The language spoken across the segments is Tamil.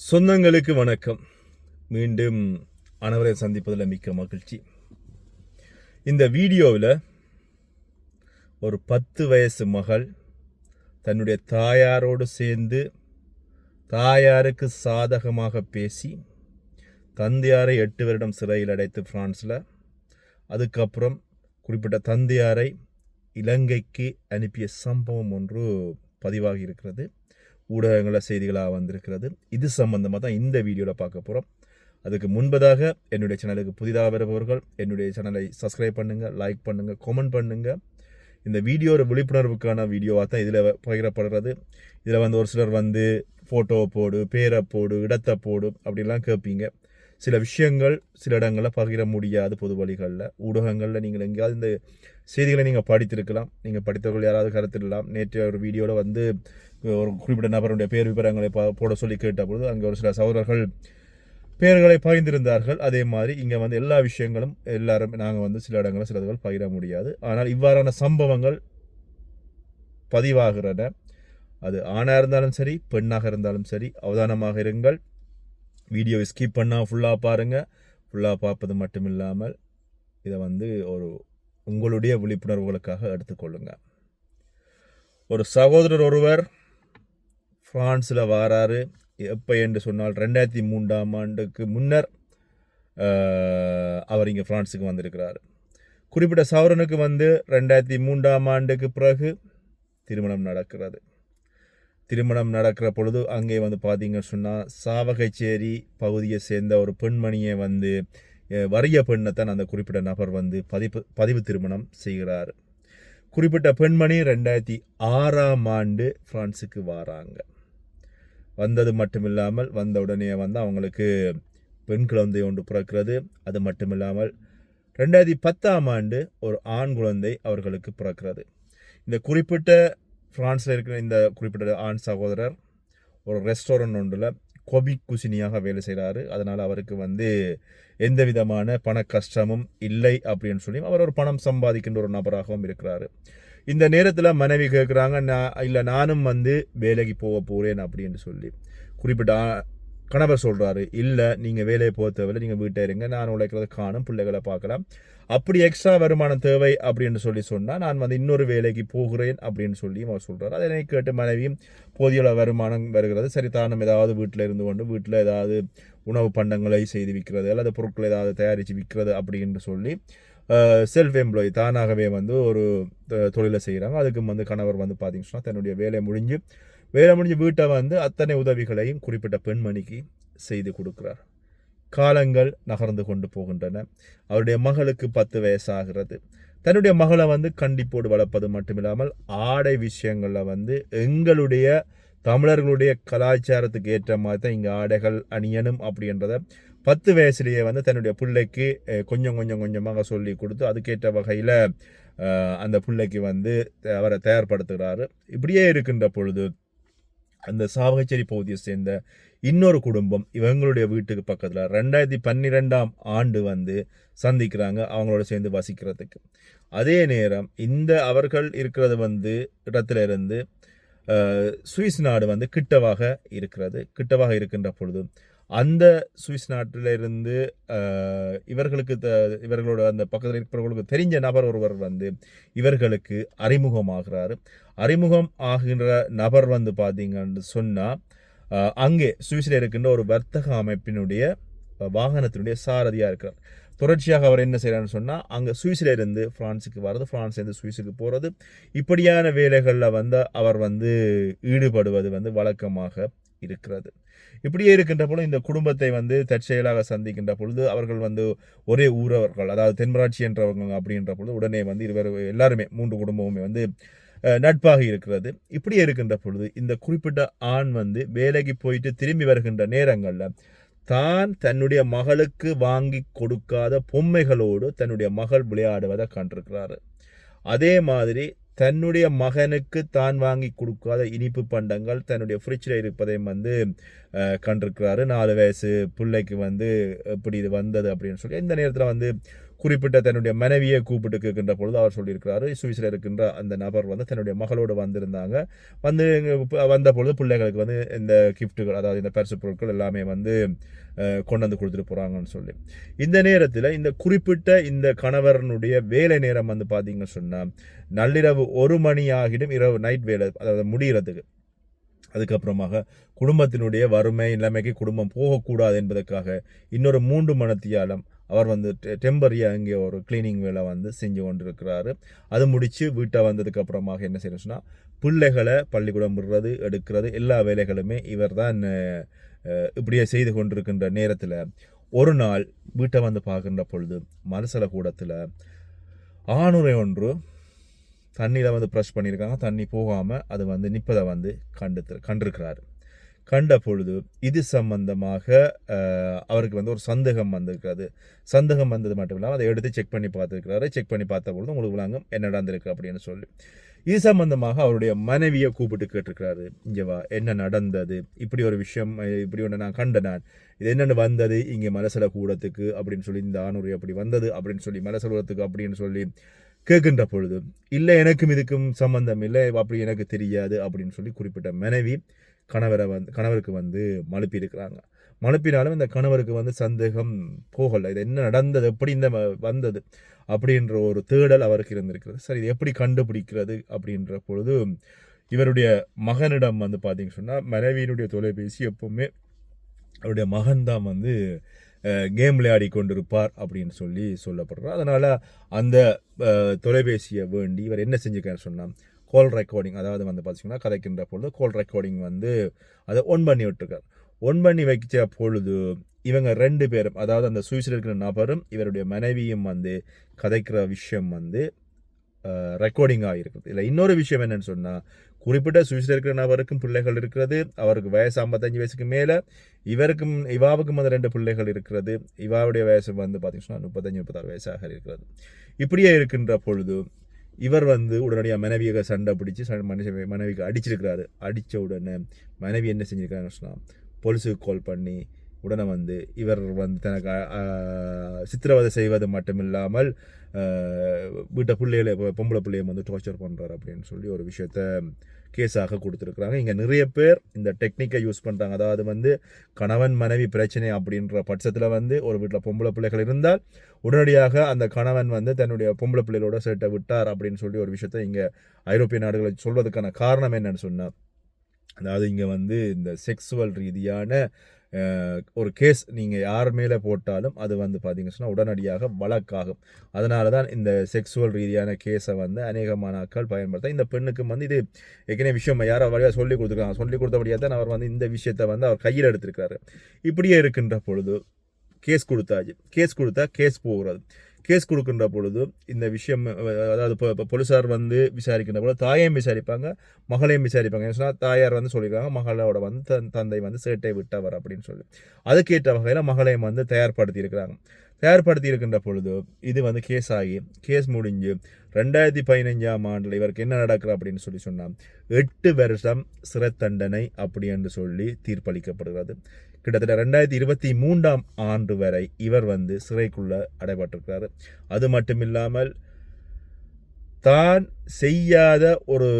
சொந்தங்களுக்கு வணக்கம். மீண்டும் அனைவரை சந்திப்பதில் மிக்க மகிழ்ச்சி. இந்த வீடியோவில் ஒரு பத்து வயசு மகள் தன்னுடைய தாயாரோடு சேர்ந்து தாயாருக்கு சாதகமாக பேசி தந்தையாரை எட்டு வருடம் சிறையில் அடைத்து ஃப்ரான்ஸில் அதுக்கப்புறம் குறிப்பிட்ட தந்தையாரை இலங்கைக்கு அனுப்பிய சம்பவம் ஒன்று பதிவாகி இருக்கிறது ஊடகங்களில் செய்திகளாக வந்திருக்கிறது. இது சம்பந்தமாக தான் இந்த வீடியோவில் பார்க்க போகிறோம் அதுக்கு முன்பதாக என்னுடைய சேனலுக்கு புதிதாக வருபவர்கள் என்னுடைய சேனலை சப்ஸ்கிரைப் பண்ணுங்கள் லைக் பண்ணுங்கள் கமெண்ட் பண்ணுங்கள் இந்த வீடியோ ஒரு விழிப்புணர்வுக்கான வீடியோவாக தான் இதில் பகிரப்படுறது. இதில் வந்து ஒரு சிலர் வந்து ஃபோட்டோவை போடு பேரை போடு இடத்தை போடு அப்படிலாம் கேட்பீங்க. சில விஷயங்கள் சில இடங்களில் பகிர முடியாது பொது வழிகளில். ஊடகங்களில் நீங்கள் எங்கேயாவது இந்த செய்திகளை நீங்கள் படித்திருக்கலாம். நீங்கள் படித்தவர்கள் யாராவது கருத்திடலாம். நேற்று ஒரு வீடியோவில் வந்து ஒரு குறிப்பிட்ட நபருடைய பேர் விவரங்களை பா- போட சொல்லி கேட்ட பொழுது அங்கே ஒரு சில சகோதரர்கள் பெயர்களை பகிர்ந்திருந்தார்கள். அதே மாதிரி இங்கே வந்து எல்லா விஷயங்களும் எல்லாரும் நாங்கள் வந்து சில இடங்களில் சிலதுகள் பகிர முடியாது. ஆனால் இவ்வாறான சம்பவங்கள் பதிவாகிறன. அது ஆணாக இருந்தாலும் சரி பெண்ணாக இருந்தாலும் சரி அவதானமாக இருங்கள். வீடியோவை ஸ்கிப் பண்ணால் ஃபுல்லாக பாருங்கள் ஃபுல்லாக பார்ப்பது மட்டும் இல்லாமல் இதை வந்து ஒரு உங்களுடைய விழிப்புணர்வுகளுக்காக எடுத்துக்கொள்ளுங்க. ஒரு சகோதரர் ஒருவர் ஃப்ரான்ஸில் வாராரு. எப்போ என்று சொன்னால் ரெண்டாயிரத்தி மூன்றாம் ஆண்டுக்கு முன்னர் அவர் இங்கே ஃப்ரான்ஸுக்கு வந்திருக்கிறார். குறிப்பிட்ட சவரனுக்கு வந்து ரெண்டாயிரத்தி மூன்றாம் ஆண்டுக்கு பிறகு திருமணம் நடக்கிறது. திருமணம் நடக்கிற பொழுது அங்கே வந்து பார்த்தீங்க சொன்னால் சாவகைச்சேரி பகுதியை சேர்ந்த ஒரு பெண்மணியை வந்து வறிய பெண்ணை தான் அந்த குறிப்பிட்ட நபர் வந்து பதிப்பு பதிவு திருமணம் செய்கிறார். குறிப்பிட்ட பெண்மணி ரெண்டாயிரத்தி ஆறாம் ஆண்டு ஃப்ரான்ஸுக்கு வாராங்க. வந்தது மட்டும் இல்லாமல் வந்த உடனே வந்து அவங்களுக்கு பெண் குழந்தை ஒன்று பிறக்கிறது. அது மட்டும் இல்லாமல் ரெண்டாயிரத்தி பத்தாம் ஆண்டு ஒரு ஆண் குழந்தை அவர்களுக்கு பிறக்கிறது. இந்த குறிப்பிட்ட ஃப்ரான்ஸில் இருக்கிற இந்த குறிப்பிட்ட ஆண் சகோதரர் ஒரு ரெஸ்டாரண்ட் ஒன்றில் கொபி குசினியாக வேலை செய்கிறாரு அதனால் அவருக்கு வந்து எந்த விதமான பண கஷ்டமும் இல்லை அப்படின்னு சொல்லி அவர் ஒரு பணம் சம்பாதிக்கின்ற ஒரு நபராகவும் இருக்கிறாரு. இந்த நேரத்தில் மனைவி கேட்குறாங்க நான் இல்லை நானும் வந்து வேலைக்கு போக போகிறேன் அப்படின்னு சொல்லி குறிப்பிட்ட கணவர் சொல்கிறாரு இல்லை நீங்கள் வேலையை போக தேவையில்லை நீங்கள் வீட்டை இருங்க நான் உழைக்கிறத காணும் பிள்ளைகளை பார்க்கலாம். அப்படி எக்ஸ்ட்ரா வருமானம் தேவை அப்படின்னு சொல்லி சொன்னால் நான் வந்து இன்னொரு வேலைக்கு போகிறேன் அப்படின்னு சொல்லி அவர் சொல்கிறார் அதனை கேட்டு மனைவியும் போதிய வருமானம் வருகிறது. சரி தானும் ஏதாவது வீட்டில் இருந்து கொண்டு வீட்டில் ஏதாவது உணவு பண்டங்களை செய்து விற்கிறது அல்லது பொருட்களை ஏதாவது தயாரித்து விற்கிறது அப்படின்னு சொல்லி செல்ஃப் எம்ப்ளாயி தானாகவே வந்து ஒரு தொ- தொழிலை செய்கிறாங்க அதுக்கும் வந்து கணவர் வந்து பார்த்திங்கன்னா தன்னுடைய வேலை முடிஞ்சு வேலை முடிஞ்சு வீட்டை வந்து அத்தனை உதவிகளையும் குறிப்பிட்ட பெண்மணிக்கு செய்து கொடுக்கிறார். காலங்கள் நகர்ந்து கொண்டு போகின்றன. அவருடைய மகளுக்கு பத்து வயசாகிறது. தன்னுடைய மகளை வந்து கண்டிப்போடு வளர்ப்பது மட்டுமில்லாமல் ஆடை விஷயங்களில் வந்து எங்களுடைய தமிழர்களுடைய கலாச்சாரத்துக்கு ஏற்ற மாதிரி தான் இங்கே ஆடைகள் அணியணும் அப்படின்றத பத்து வயசுலேயே வந்து தன்னுடைய பிள்ளைக்கு கொஞ்சம் கொஞ்சம் கொஞ்சமாக சொல்லி கொடுத்து அதுக்கேற்ற வகையில் அந்த பிள்ளைக்கு வந்து அவரை தயார்படுத்துகிறாரு. இப்படியே இருக்கின்ற பொழுது அந்த சாவகச்சேரி பகுதியை சேர்ந்த இன்னொரு குடும்பம் இவங்களுடைய வீட்டுக்கு பக்கத்தில் ரெண்டாயிரத்தி பன்னிரெண்டாம் ஆண்டு வந்து சந்திக்கிறாங்க. அவங்களோட சேர்ந்து வசிக்கிறதுக்கு. அதே நேரம் இந்த அவர்கள் இருக்கிறது வந்து இடத்துல இருந்து சுவிஸ் நாடு வந்து கிட்டவாக இருக்கிறது. கிட்டவாக இருக்கின்ற பொழுது அந்த சுவிஸ் நாட்டில் இருந்து இவர்களுக்கு த- இவர்களோட அந்த பக்கத்தில் இருக்கிறவர்களுக்கு தெரிஞ்ச நபர் ஒருவர் வந்து இவர்களுக்கு அறிமுகமாகிறார். அறிமுகம் ஆகின்ற நபர் வந்து பார்த்தீங்கன்னு சொன்னால் அங்கே சுவிஸில் இருக்கின்ற ஒரு வர்த்தக அமைப்பினுடைய வாகனத்தினுடைய சாரதியாக இருக்கிறார். தொடர்ச்சியாக அவர் என்ன செய்கிறான்னு சொன்னால் அங்கே சுவிஸில் இருந்து ஃப்ரான்ஸுக்கு வர்றது ஃப்ரான்ஸ்லேருந்து சுவிஸுக்கு போகிறது இப்படியான வேலைகளில் வந்து அவர் வந்து ஈடுபடுவது வந்து வழக்கமாக இருக்கிறது. இப்படியே இருக்கின்ற பொழுது இந்த குடும்பத்தை வந்து தற்செயலாக சந்திக்கின்ற பொழுது அவர்கள் வந்து ஒரே ஊரவர்கள் அதாவது தென்மராட்சி என்றவங்க அப்படின்ற பொழுது உடனே வந்து இருவர் எல்லாருமே மூன்று குடும்பமுமே வந்து நட்பாக இருக்கிறது. இப்படியே இருக்கின்ற பொழுது இந்த குறிப்பிட்ட ஆண் வந்து வேலைக்கு போயிட்டு திரும்பி வருகின்ற நேரங்களில் தான் தன்னுடைய மகளுக்கு வாங்கி கொடுக்காத பொம்மைகளோடு தன்னுடைய மகள் விளையாடுவதை கண்டிருக்கிறாரு. அதே மாதிரி தன்னுடைய மகனுக்கு தான் வாங்கி கொடுக்காத இனிப்பு பண்டங்கள் தன்னுடைய ஃப்ரிட்ஜில் இருப்பதையும் வந்து கண்டிருக்கிறாரு. நாலு வயசு பிள்ளைக்கு வந்து இப்படி இது வந்தது அப்படின்னு சொல்லி இந்த நேரத்தில் வந்து குறிப்பிட்ட தன்னுடைய மனைவியை கூப்பிட்டு கேட்கின்ற பொழுது அவர் சொல்லியிருக்கிறாரு சுவிஸில் இருக்கின்ற அந்த நபர் வந்து தன்னுடைய மகளோடு வந்திருந்தாங்க. வந்து வந்த பொழுது பிள்ளைகளுக்கு வந்து இந்த கிஃப்ட்டுகள் அதாவது இந்த பரிசு பொருட்கள் எல்லாமே வந்து கொண்டு வந்து கொடுத்துட்டு போகிறாங்கன்னு சொல்லி. இந்த நேரத்தில் இந்த குறிப்பிட்ட இந்த கணவரனுடைய வேலை நேரம் வந்து பார்த்தீங்கன்னு சொன்னால் நள்ளிரவு ஒரு மணி ஆகிடும் இரவு நைட் வேலை அதாவது முடிகிறதுக்கு அதுக்கப்புறமாக குடும்பத்தினுடைய வறுமை நிலைமைக்கு குடும்பம் போகக்கூடாது என்பதற்காக இன்னொரு மூன்று மணத்தியாலம் அவர் வந்து டெம்பரியாக இங்கே ஒரு கிளீனிங் வேலை வந்து செஞ்சு கொண்டிருக்கிறாரு. அது முடித்து வீட்டை வந்ததுக்கு அப்புறமாக என்ன செய்யணும் சொன்னால் பிள்ளைகளை பள்ளிக்கூடம் விடுறது எடுக்கிறது எல்லா வேலைகளுமே இவர் தான் இப்படியே செய்து கொண்டிருக்கின்ற நேரத்தில் ஒரு நாள் வீட்டை வந்து பார்க்கின்ற பொழுது மலசல கூடத்தில் ஆணுரை ஒன்று தண்ணியில் வந்து ப்ரெஷ் பண்ணியிருக்காங்க. தண்ணி போகாமல் அது வந்து நிற்பதை வந்து கண்டு கண்டிருக்கிறாரு. கண்ட பொழுது இது சம்பந்தமாக அவருக்கு வந்து ஒரு சந்தேகம் வந்திருக்காது சந்தேகம் வந்தது மட்டும் இல்லாமல் அதை எடுத்து செக் பண்ணி பார்த்துருக்கிறாரு. செக் பண்ணி பார்த்த பொழுது உங்களுக்கு விளங்கும் என்ன நடந்திருக்கு? அப்படின்னு சொல்லி. இது சம்பந்தமாக அவருடைய மனைவியை கூப்பிட்டு கேட்டிருக்கிறாரு. இங்கே வா என்ன நடந்தது? இப்படி ஒரு விஷயம் இப்படி ஒன்று நான் கண்ட நான். இது என்னென்னு வந்தது? இங்கே மலசல கூடத்துக்கு அப்படின்னு சொல்லி இந்த ஆணுரை அப்படி வந்தது? அப்படின்னு சொல்லி மலசலூரத்துக்கு அப்படின்னு சொல்லி கேட்கின்ற பொழுது இல்லை எனக்கும் இதுக்கும் சம்பந்தம் இல்லை. அப்படி எனக்கு தெரியாது அப்படின்னு சொல்லி குறிப்பிட்ட மனைவி கணவரை வந்து கணவருக்கு வந்து மழுப்பி இருக்கிறாங்க இந்த கணவருக்கு வந்து சந்தேகம் போகலை. இது என்ன நடந்தது? எப்படி இந்த வந்தது? அப்படின்ற ஒரு தேடல் அவருக்கு இருந்திருக்கிறது. சரி இது எப்படி கண்டுபிடிக்கிறது? அப்படின்ற பொழுது இவருடைய மகனிடம் வந்து பார்த்தீங்கன்னு சொன்னால் மனைவியினுடைய தொலைபேசி எப்போவுமே அவருடைய மகன்தான் வந்து கேம் விளையாடி கொண்டிருப்பார் அப்படின்னு சொல்லி சொல்லப்படுறார். அதனால் அந்த தொலைபேசியை வேண்டி இவர் என்ன செஞ்சுக்காரு சொன்னால் கோல் ரெக்கார்டிங் அதாவது வந்து பார்த்திங்கன்னா கதைக்கின்ற பொழுது கோல் ரெக்கார்டிங் வந்து அதை ஒன் பண்ணி விட்டுருக்கார். ஒன் பண்ணி வைச்ச பொழுது இவங்க ரெண்டு பேரும் அதாவது அந்த சுவிஸில் இருக்கிற நபரும் இவருடைய மனைவியும் வந்து கதைக்கிற விஷயம் வந்து ரெக்கார்டிங் ஆகிருக்குது இல்லை இன்னொரு விஷயம் என்னென்னு சொன்னால் குறிப்பிட்ட சுவிஸில் இருக்கிற நபருக்கும் பிள்ளைகள் இருக்கிறது அவருக்கு வயசு ஐம்பத்தஞ்சு வயசுக்கு மேலே இவருக்கும் இவாவுக்கும் வந்து ரெண்டு பிள்ளைகள் இருக்கிறது இவாவுடைய வயசு வந்து பார்த்தீங்கன்னா முப்பத்தஞ்சு முப்பத்தாறு வயசாக இருக்கிறது. இப்படியே இருக்கின்ற பொழுது இவர் வந்து உடனடியாக மனைவியை சண்டை பிடிச்சி சண்டை மனுஷ மனைவிக்கு அடிச்சிருக்கிறாரு. அடித்த உடனே மனைவி என்ன செஞ்சிருக்காங்கன்னு சொன்னால் போலீஸுக்கு கால் பண்ணி உடனே வந்து இவர் வந்து தனக்கு சித்திரவதை செய்வது மட்டுமில்லாமல் அஹ், வீட்டை பிள்ளைகளை பொம்பளை பிள்ளையை வந்து டார்ச்சர் பண்ணுறாரு அப்படின்னு சொல்லி ஒரு விஷயத்த கேஸாக கொடுத்துருக்குறாங்க. இங்கே நிறைய பேர் இந்த டெக்னிக்கை யூஸ் பண்ணுறாங்க அதாவது வந்து கணவன் மனைவி பிரச்சனை அப்படின்ற பட்சத்தில் வந்து ஒரு வீட்டில் பொம்பளை பிள்ளைகள் இருந்தால் உடனடியாக அந்த கணவன் வந்து தன்னுடைய பொம்பளை பிள்ளைகளோட சேட்டை விட்டார் அப்படின்னு சொல்லி ஒரு விஷயத்த இங்கே ஐரோப்பிய நாடுகளை சொல்வதற்கான காரணம் என்னன்னு சொன்னால் அதாவது இங்கே வந்து இந்த செக்ஸுவல் ரீதியான ஒரு கேஸ் நீங்கள் யார் மேலே போட்டாலும் அது வந்து பார்த்தீங்க சொன்னால் உடனடியாக வழக்காகும். அதனால தான் இந்த செக்ஸுவல் ரீதியான கேஸை வந்து அநேகமான ஆட்கள் பயன்படுத்த இந்த பெண்ணுக்கு வந்து இது ஏற்கனவே விஷயம் யாரோ வழியாக சொல்லி கொடுத்துருக்காங்க. சொல்லி கொடுத்தபடியாக தான் அவர் வந்து இந்த விஷயத்தை வந்து அவர் கையில் எடுத்திருக்காரு இப்படியே இருக்கின்ற பொழுது கேஸ் கொடுத்தாச்சு. கேஸ் கொடுத்தா கேஸ் போகிறது. கேஸ் கொடுக்கின்ற பொழுது இந்த விஷயம் அதாவது இப்போ போலீஸார் வந்து விசாரிக்கின்ற பொழுது தாயையும் விசாரிப்பாங்க மகளையும் விசாரிப்பாங்க. என்ன சொன்னால் தாயார் வந்து சொல்லியிருக்காங்க மகளோட வந்து தன் தந்தை வந்து சேட்டை விட்டவர் அப்படின்னு சொல்லி. அதுக்கேற்ற வகையில் மகளையும் வந்து தயார்படுத்தி இருக்கிறாங்க. தயார்படுத்தி இருக்கின்ற பொழுது இது வந்து கேஸ் ஆகி கேஸ் முடிஞ்சு ரெண்டாயிரத்தி பதினஞ்சாம் ஆண்டில் இவருக்கு என்ன நடக்குது அப்படின்னு சொல்லி சொன்னால் எட்டு வருஷம் சிறை தண்டனை அப்படி என்று சொல்லி தீர்ப்பளிக்கப்படுகிறது. கிட்டத்தட்ட ரெண்டாயிரத்தி இருபத்தி மூன்றாம் ஆண்டு வரை இவர் வந்து சிறைக்குள்ளே அடைபட்டிருக்கிறார். அது மட்டும் இல்லாமல் தான் செய்யாத ஒரு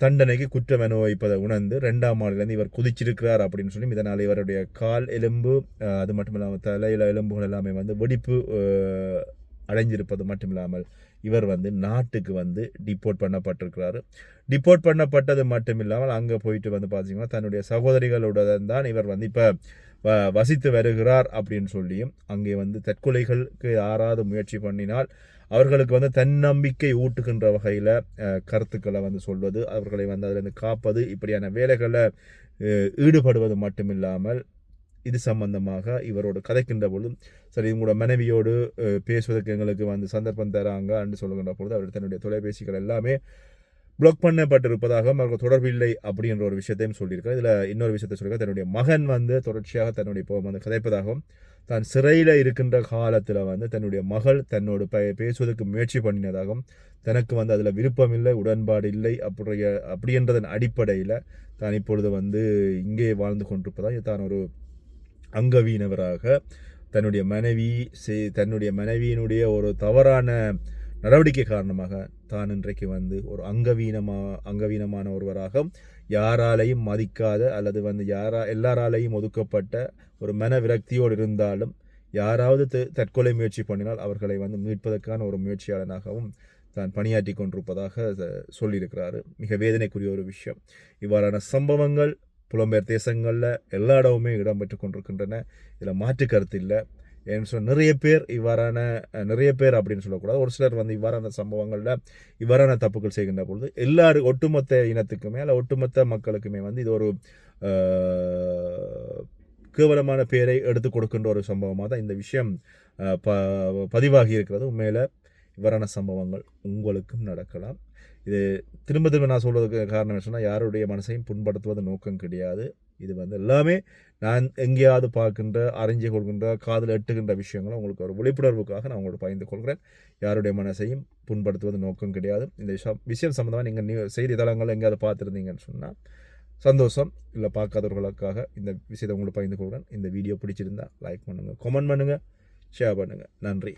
தண்டனைக்கு குற்றம் அனுபவிப்பதை உணர்ந்து ரெண்டாம் ஆண்டிலிருந்து இவர் குதிச்சிருக்கிறார் அப்படின்னு சொல்லி இதனால் இவருடைய கால் எலும்பு அது மட்டும் இல்லாமல் தலையில எலும்புகள் எல்லாமே வந்து வெடிப்பு அடைஞ்சிருப்பது மட்டும் இல்லாமல் இவர் வந்து நாட்டுக்கு வந்து டிப்போர்ட் பண்ணப்பட்டிருக்கிறாரு. டிப்போர்ட் பண்ணப்பட்டது மட்டும் இல்லாமல் அங்கே போயிட்டு வந்து பார்த்தீங்கன்னா தன்னுடைய சகோதரிகளுடன் தான் இவர் வந்து இப்போ வசித்து வருகிறார் அப்படின்னு சொல்லியும் அங்கே வந்து தற்கொலைகளுக்கு யாராவது முயற்சி பண்ணினால் அவர்களுக்கு வந்து தன்னம்பிக்கை ஊட்டுகின்ற வகையில் கருத்துக்களை வந்து சொல்வது அவர்களை வந்து அதிலிருந்து காப்பது இப்படியான வேலைகளில் ஈடுபடுவது மட்டுமில்லாமல் இது சம்பந்தமாக இவரோடு கதைக்கின்ற பொழுதும் சரி உங்களோட மனைவியோடு பேசுவதற்கு எங்களுக்கு வந்து சந்தர்ப்பம் தராங்க என்று சொல்லுகின்ற பொழுது அவர் தன்னுடைய தொலைபேசிகள் எல்லாமே பிளாக் பண்ணப்பட்டிருப்பதாகவும் அவர்கள் தொடர்பில்லை அப்படின்ற ஒரு விஷயத்தையும் சொல்லியிருக்கார் இதில் இன்னொரு விஷயத்தை சொல்லியிருக்கார் தன்னுடைய மகன் வந்து தொடர்ச்சியாக தன்னுடைய இப்போ வந்து கதைப்பதாகவும் தான் சிறையில் இருக்கின்ற காலத்தில் வந்து தன்னுடைய மகள் தன்னோடு பே பேசுவதற்கு முயற்சி பண்ணினதாகவும் தனக்கு வந்து அதில் விருப்பம் இல்லை உடன்பாடு இல்லை அப்படிய அப்படின்றதன் அடிப்படையில் தான் இப்பொழுது வந்து இங்கே வாழ்ந்து கொண்டிருப்பதாக தான் ஒரு அங்கவீனவராக தன்னுடைய மனைவி செய்- தன்னுடைய மனைவியினுடைய ஒரு தவறான நடவடிக்கை காரணமாக தான் இன்றைக்கு வந்து ஒரு அங்கவீனமா அங்கவீனமான ஒருவராக யாராலையும் மதிக்காத அல்லது வந்து யாரா எல்லாராலையும் ஒதுக்கப்பட்ட ஒரு மன விரக்தியோடு இருந்தாலும் யாராவது தற்கொலை முயற்சி பண்ணினால் அவர்களை வந்து மீட்பதற்கான ஒரு முயற்சியாளனாகவும் தான் பணியாற்றி கொண்டிருப்பதாக சொல்லியிருக்கிறாரு. மிக வேதனைக்குரிய ஒரு விஷயம். இவ்வாறான சம்பவங்கள் புலம்பெயர் தேசங்களில் எல்லா இடமுமே இடம்பெற்று கொண்டிருக்கின்றன. இதில் மாற்று கருத்து இல்லை. ஏன்னு சொன்ன நிறைய பேர் இவ்வாறான நிறைய பேர் அப்படின்னு சொல்லக்கூடாது. ஒரு சிலர் வந்து இவ்வாறான சம்பவங்களில் இவ்வாறான தப்புகள் செய்கின்ற பொழுது எல்லாரும் ஒட்டுமொத்த இனத்துக்குமே அல்ல ஒட்டுமொத்த மக்களுக்குமே வந்து இது ஒரு கேவலமான பேரை எடுத்து கொடுக்கின்ற ஒரு சம்பவமாக தான் இந்த விஷயம் ப பதிவாகி இருக்கிறது. உண்மையில் இவ்வாறான சம்பவங்கள் உங்களுக்கும் நடக்கலாம். இது திரும்ப திரும்ப நான் சொல்கிறதுக்கு காரணம் என்ன சொன்னால் யாருடைய மனசையும் புண்படுத்துவது நோக்கம் கிடையாது. இது வந்து எல்லாமே நான் எங்கேயாவது பார்க்கின்ற அறிஞ்சு கொள்கின்ற காதில் எட்டுகின்ற விஷயங்களும் உங்களுக்கு ஒரு விழிப்புணர்வுக்காக நான் உங்களோட பகிர்ந்து கொள்கிறேன். யாருடைய மனசையும் புண்படுத்துவது நோக்கம் கிடையாது. இந்த விஷயம் விஷயம் சம்மந்தமாக நீங்கள் நியூ செய்தித்தளங்கள் எங்கேயாவது பார்த்துருந்தீங்கன்னு சொன்னால் சந்தோஷம். இல்லை பார்க்காதவர்களுக்காக இந்த விஷயத்தை உங்களுக்கு பகிர்ந்து கொள்கிறேன். இந்த வீடியோ பிடிச்சிருந்தா லைக் பண்ணுங்கள் கமெண்ட் பண்ணுங்கள் ஷேர் பண்ணுங்கள் நன்றி.